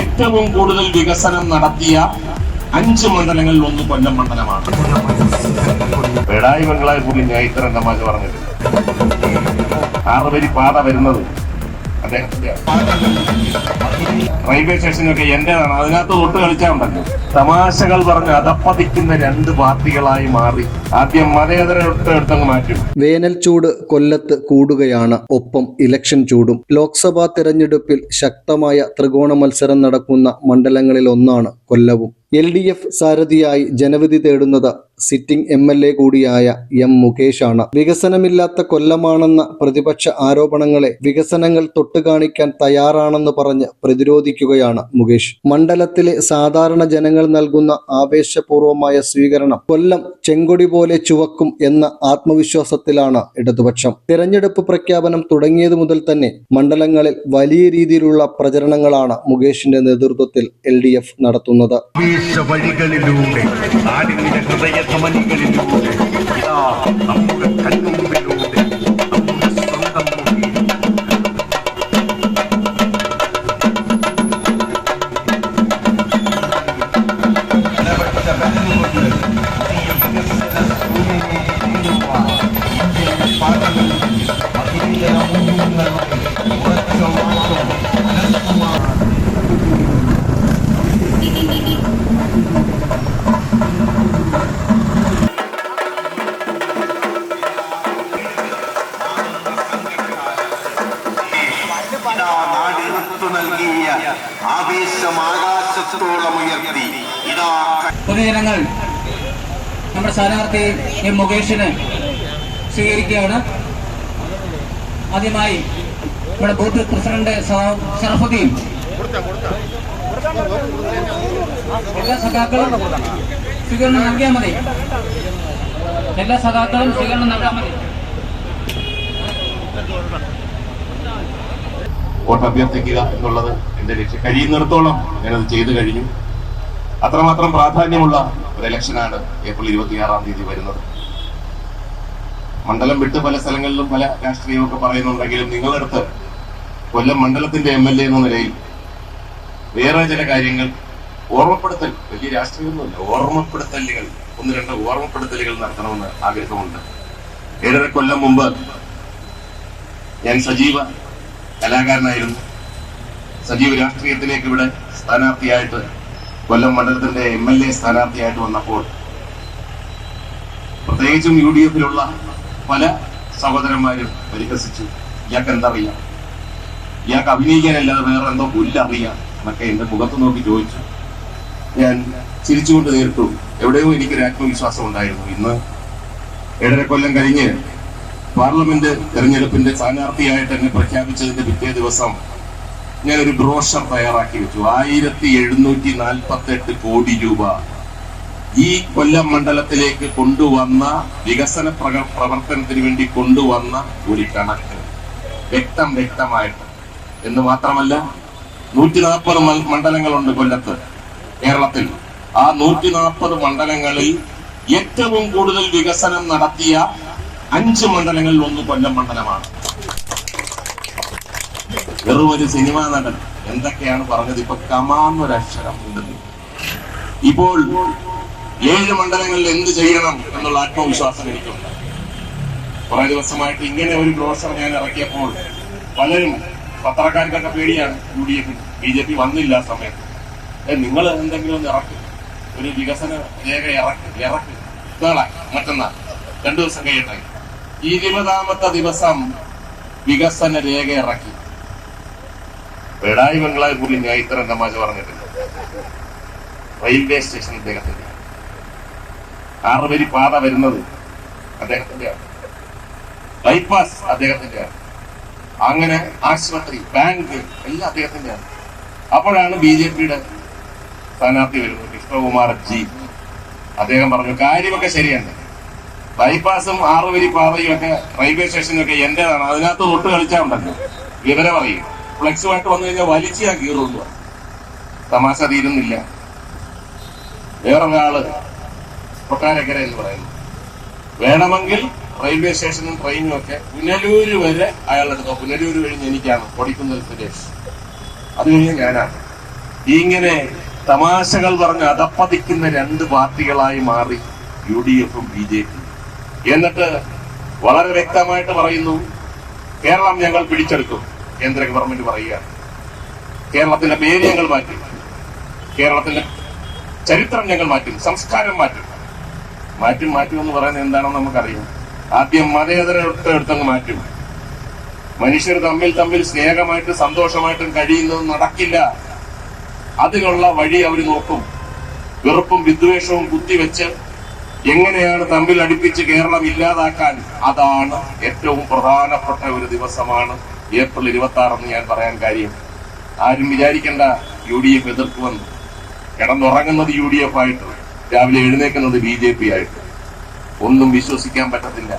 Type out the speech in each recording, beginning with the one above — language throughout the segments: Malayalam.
ഏറ്റവും കൂടുതൽ വികസനം നടത്തിയ അഞ്ച് മണ്ഡലങ്ങളിൽ ഒന്ന് കൊല്ലം മണ്ഡലമാണ്. പേടായി ബംഗ്ലാവ് കൂടി ഞാൻ ഇത്ര തമാശ പറഞ്ഞിട്ടില്ല ആറുപേരി പാത വരുന്നത്. റെയിൽവേ സ്റ്റേഷനൊക്കെ എന്റേതാണ്. അതിനകത്ത് തൊട്ട് കളിച്ചാണ്ടല്ലോ തമാശകൾ പറഞ്ഞ് അതപ്പതിക്കുന്ന രണ്ട് പാർട്ടികളായി മാറി. ആദ്യം മതേതര എടുത്തങ്ങ് മാറ്റും. വേനൽ ചൂട് കൊല്ലത്ത് കൂടുകയാണ്. ഒപ്പം ഇലക്ഷൻ ചൂടും. ലോക്സഭാ തെരഞ്ഞെടുപ്പിൽ ശക്തമായ ത്രികോണ മത്സരം നടക്കുന്ന മണ്ഡലങ്ങളിൽ ഒന്നാണ് കൊല്ലവും. എൽ ഡി എഫ് സാരഥിയായി ജനവിധി തേടുന്നത് സിറ്റിംഗ് എം എൽ എ കൂടിയായ എം മുകേഷാണ്. വികസനമില്ലാത്ത കൊല്ലമാണെന്ന പ്രതിപക്ഷ ആരോപണങ്ങളെ വികസനങ്ങൾ തൊട്ടുകാണിക്കാൻ തയ്യാറാണെന്ന് പറഞ്ഞ് പ്രതിരോധിക്കുകയാണ് മുകേഷ്. മണ്ഡലത്തിലെ സാധാരണ ജനങ്ങൾ നൽകുന്ന ആവേശപൂർവമായ സ്വീകരണം കൊല്ലം ചെങ്കൊടി പോലെ ചുവക്കും എന്ന ആത്മവിശ്വാസത്തിലാണ് ഇടതുപക്ഷം. തിരഞ്ഞെടുപ്പ് പ്രഖ്യാപനം തുടങ്ങിയതു മുതൽ തന്നെ മണ്ഡലങ്ങളിൽ വലിയ രീതിയിലുള്ള പ്രചരണങ്ങളാണ് മുകേഷിന്റെ നേതൃത്വത്തിൽ എൽ ഡി എഫ് നടത്തുന്നത്. നാടിന്റെ ഹൃദയ ധമനികളിലൂടെ ഉയർത്തി പൊതുജനങ്ങൾ നമ്മുടെ സ്ഥാനാർത്ഥി എം. മുകേഷിന് സ്വീകരിക്കുകയാണ്. ആദ്യമായി നമ്മുടെ ബൂത്ത് പ്രസിഡന്റ് സറഫുദ്ദീൻ എല്ലാ സഖാക്കളും സ്വീകരണം നൽകിയാൽ മതി. എല്ലാ സഖാക്കളും സ്വീകരണം നൽകാൻ മതി. വോട്ട് അഭ്യർത്ഥിക്കുക എന്നുള്ളത് എന്റെ ലക്ഷ്യം. കഴിയുന്നിടത്തോളം ഞാനത് ചെയ്തു കഴിഞ്ഞു. അത്രമാത്രം പ്രാധാന്യമുള്ള ഒരു ഇലക്ഷനാണ് ഏപ്രിൽ ഇരുപത്തിയാറാം തീയതി വരുന്നത്. മണ്ഡലം വിട്ട് പല സ്ഥലങ്ങളിലും പല രാഷ്ട്രീയമൊക്കെ പറയുന്നുണ്ടെങ്കിലും നിങ്ങളടുത്ത് കൊല്ലം മണ്ഡലത്തിന്റെ എം എൽ എ എന്ന നിലയിൽ വേറെ ചില കാര്യങ്ങൾ ഓർമ്മപ്പെടുത്തൽ വലിയ രാഷ്ട്രീയമൊന്നുമില്ല ഓർമ്മപ്പെടുത്തലുകൾ ഒന്ന് രണ്ട് ഓർമ്മപ്പെടുത്തലുകൾ നടത്തണമെന്ന് ആഗ്രഹമുണ്ട്. ഏഴര കൊല്ലം മുമ്പ് ഞാൻ സജീവ കലാകാരനായിരുന്നു. സജീവ രാഷ്ട്രീയത്തിലേക്ക് ഇവിടെ സ്ഥാനാർത്ഥിയായിട്ട് കൊല്ലം മണ്ഡലത്തിന്റെ എം എൽ എ സ്ഥാനാർത്ഥിയായിട്ട് വന്നപ്പോൾ പ്രത്യേകിച്ചും യു ഡി എഫിലുള്ള പല സഹോദരന്മാരും പരിഹസിച്ചു. ഇയാൾക്ക് എന്തറിയാം? ഇയാൾക്ക് അഭിനയിക്കാനല്ലാതെ വേറെ എന്തോ പുല്ലറിയാം എന്നൊക്കെ എന്റെ മുഖത്ത് നോക്കി ചോദിച്ചു. ഞാൻ ചിരിച്ചുകൊണ്ട് നേരിട്ടു. എവിടെയോ എനിക്കൊരു ആത്മവിശ്വാസം ഉണ്ടായിരുന്നു. ഇന്ന് ഏഴര കൊല്ലം കഴിഞ്ഞ് പാർലമെന്റ് തെരഞ്ഞെടുപ്പിന്റെ സ്ഥാനാർത്ഥിയായിട്ട് എന്നെ പ്രഖ്യാപിച്ചതിന്റെ പിറ്റേ ദിവസം ഞാൻ ഒരു ബ്രോഷർ തയ്യാറാക്കി വെച്ചു. ആയിരത്തി എഴുന്നൂറ്റി നാൽപ്പത്തി എട്ട് കോടി രൂപ ഈ കൊല്ലം മണ്ഡലത്തിലേക്ക് കൊണ്ടുവന്ന വികസന പ്രവർത്തനത്തിന് വേണ്ടി കൊണ്ടുവന്ന ഒരു കണക്ക്. വ്യക്തം വ്യക്തമായിട്ട്. എന്ന് മാത്രമല്ല നൂറ്റി നാൽപ്പത് മണ്ഡലങ്ങളുണ്ട് കൊല്ലത്ത് കേരളത്തിൽ. ആ നൂറ്റി നാൽപ്പത് മണ്ഡലങ്ങളിൽ ഏറ്റവും കൂടുതൽ വികസനം നടത്തിയ അഞ്ച് മണ്ഡലങ്ങളിൽ ഒന്ന് കൊല്ലം മണ്ഡലമാണ്. വെറും ഒരു സിനിമാ നടൻ എന്തൊക്കെയാണ് പറഞ്ഞത്? ഇപ്പൊ കമാന്നൊരക്ഷരം ഉണ്ടെന്ന് ഇപ്പോൾ ഏഴ് മണ്ഡലങ്ങളിൽ എന്ത് ചെയ്യണം എന്നുള്ള ആത്മവിശ്വാസം എനിക്കുണ്ട്. കുറെ ദിവസമായിട്ട് ഇങ്ങനെ ഒരു ബ്രോഷർ ഞാൻ ഇറക്കിയപ്പോൾ പലരും പത്രക്കാർക്കൊക്കെ പേടിയാണ് യു ഡി എഫിന് ബി ജെ പി വന്നില്ല ആ സമയത്ത്. നിങ്ങൾ എന്തെങ്കിലും ഒന്ന് ഇറക്കും. ഒരു വികസന രേഖ ഇറക്കും ഇറക്കും. നാളെ മറ്റന്നാൾ. രണ്ടു ദിവസം കഴിയട്ടെ. ഇരുപതാമത്തെ ദിവസം വികസന രേഖ ഇറക്കി. പിണറായി ബംഗ്ലാവ് കൂടി ഞാൻ ഇത്ര തമാശ പറഞ്ഞിട്ടില്ല. റെയിൽവേ സ്റ്റേഷൻ അദ്ദേഹത്തിന്റെ ആറുപേരി പാത വരുന്നത് അദ്ദേഹത്തിന്റെയാണ് ബൈപ്പാസ് അദ്ദേഹത്തിന്റെയാണ് അങ്ങനെ ആശുപത്രി ബാങ്ക് എല്ലാം അദ്ദേഹത്തിന്റെയാണ് അപ്പോഴാണ് ബി ജെ പിയുടെ സ്ഥാനാർത്ഥി വരുന്നത് കൃഷ്ണകുമാർ ജി. അദ്ദേഹം പറഞ്ഞു കാര്യമൊക്കെ ശരിയാണ് ബൈപ്പാസും ആറുവരി പാതയും ഒക്കെ റെയിൽവേ സ്റ്റേഷനൊക്കെ എന്റേതാണ്. അതിനകത്ത് തൊട്ട് കളിച്ചാൽ ഉണ്ടല്ലോ വിവരം അറിയും. ഫ്ലെക്സുമായിട്ട് വന്നു കഴിഞ്ഞാൽ വലിച്ചു ഞാൻ കീറുന്നു തമാശ തീരുന്നില്ല. വേറൊരാൾ കൊട്ടാരക്കര എന്ന് പറയുന്നു. വേണമെങ്കിൽ റെയിൽവേ സ്റ്റേഷനും ട്രെയിനും ഒക്കെ പുനലൂര് വരെ അയാളെടുത്തോ പുനലൂര് കഴിഞ്ഞ് എനിക്കാണ് കൊടിക്കുന്നിൽ സുരേഷ്. അത് കഴിഞ്ഞ് ഞാനാണ്. ഇങ്ങനെ തമാശകൾ പറഞ്ഞ് അതപ്പതിക്കുന്ന രണ്ട് പാർട്ടികളായി മാറി യു ഡി എഫും ബി ജെ പി. എന്നിട്ട് വളരെ വ്യക്തമായിട്ട് പറയുന്നു കേരളം ഞങ്ങൾ പിടിച്ചെടുക്കും കേന്ദ്ര ഗവൺമെന്റ് പറയുകയാണ് കേരളത്തിന്റെ പേര് ഞങ്ങൾ മാറ്റും. കേരളത്തിന്റെ ചരിത്രം ഞങ്ങൾ മാറ്റും സംസ്കാരം മാറ്റും. മാറ്റും മാറ്റും എന്ന് പറയുന്നത് എന്താണെന്ന് നമുക്കറിയാം. ആദ്യം മതേതര എടുത്തങ്ങ് മാറ്റും. മനുഷ്യർ തമ്മിൽ തമ്മിൽ സ്നേഹമായിട്ടും സന്തോഷമായിട്ടും കഴിയുന്നത് നടക്കില്ല. അതിനുള്ള വഴി അവർ നോക്കും. വെറുപ്പും വിദ്വേഷവും കുത്തിവെച്ച് എങ്ങനെയാണ് തമ്മിൽ അടുപ്പിച്ച് കേരളം ഇല്ലാതാക്കാൻ? അതാണ് ഏറ്റവും പ്രധാനപ്പെട്ട ഒരു ദിവസമാണ്. ഏപ്രിൽ ഇരുപത്തി ആറെന്ന് ഞാൻ പറയാൻ കാര്യം. ആരും വിചാരിക്കേണ്ട യു ഡി എഫ് എതിർക്കുമെന്ന് കിടന്നുറങ്ങുന്നത് യു ഡി എഫ് ആയിട്ട് രാവിലെ എഴുന്നേക്കുന്നത് ബി ജെ പി ആയിട്ട്. ഒന്നും വിശ്വസിക്കാൻ പറ്റത്തില്ല.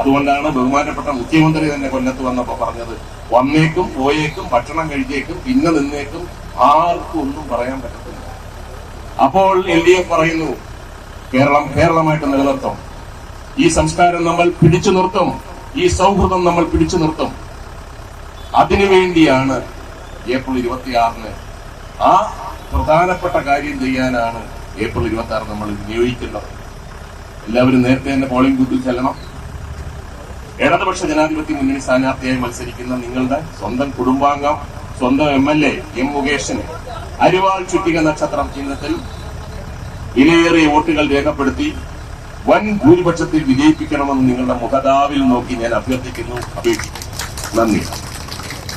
അതുകൊണ്ടാണ് ബഹുമാനപ്പെട്ട മുഖ്യമന്ത്രി തന്നെ കൊല്ലത്ത് വന്നപ്പോ പറഞ്ഞത് വന്നേക്കും പോയേക്കും ഭക്ഷണം കഴിച്ചേക്കും പിന്നെ നിന്നേക്കും ആർക്കും ഒന്നും പറയാൻ പറ്റത്തില്ല. അപ്പോൾ എൽ ഡി എഫ് പറയുന്നു കേരളം കേരളമായിട്ട് നിലനിർത്തും. ഈ സംസ്കാരം നമ്മൾ പിടിച്ചു നിർത്തും. ഈ സൗഹൃദം നമ്മൾ പിടിച്ചു നിർത്തും. അതിനുവേണ്ടിയാണ് ഏപ്രിൽ ഇരുപത്തിയാറിന് ആ പ്രധാനപ്പെട്ട കാര്യം ചെയ്യാനാണ് ഏപ്രിൽ ഇരുപത്തി ആറ് നമ്മൾ നിയോഗിക്കുന്നത്. എല്ലാവരും നേരത്തെ തന്നെ പോളിംഗ് ബൂത്തിൽ ചെല്ലണം. ഇടതുപക്ഷ ജനാധിപത്യ മുന്നണി സ്ഥാനാർത്ഥിയായി മത്സരിക്കുന്ന നിങ്ങളുടെ സ്വന്തം കുടുംബാംഗം സ്വന്തം എം എൽ എ എം മുകേഷിന് അരിവാൾ ചുറ്റിക നക്ഷത്രം ചിഹ്നത്തിൽ വിലയേറിയ വോട്ടുകൾ രേഖപ്പെടുത്തി വൻ ഭൂരിപക്ഷത്തിൽ വിജയിപ്പിക്കണമെന്ന് നിങ്ങളുടെ മുഖതാവിൽ നോക്കി ഞാൻ അഭ്യർത്ഥിക്കുന്നു. അപേക്ഷിക്കുന്നു. നന്ദി.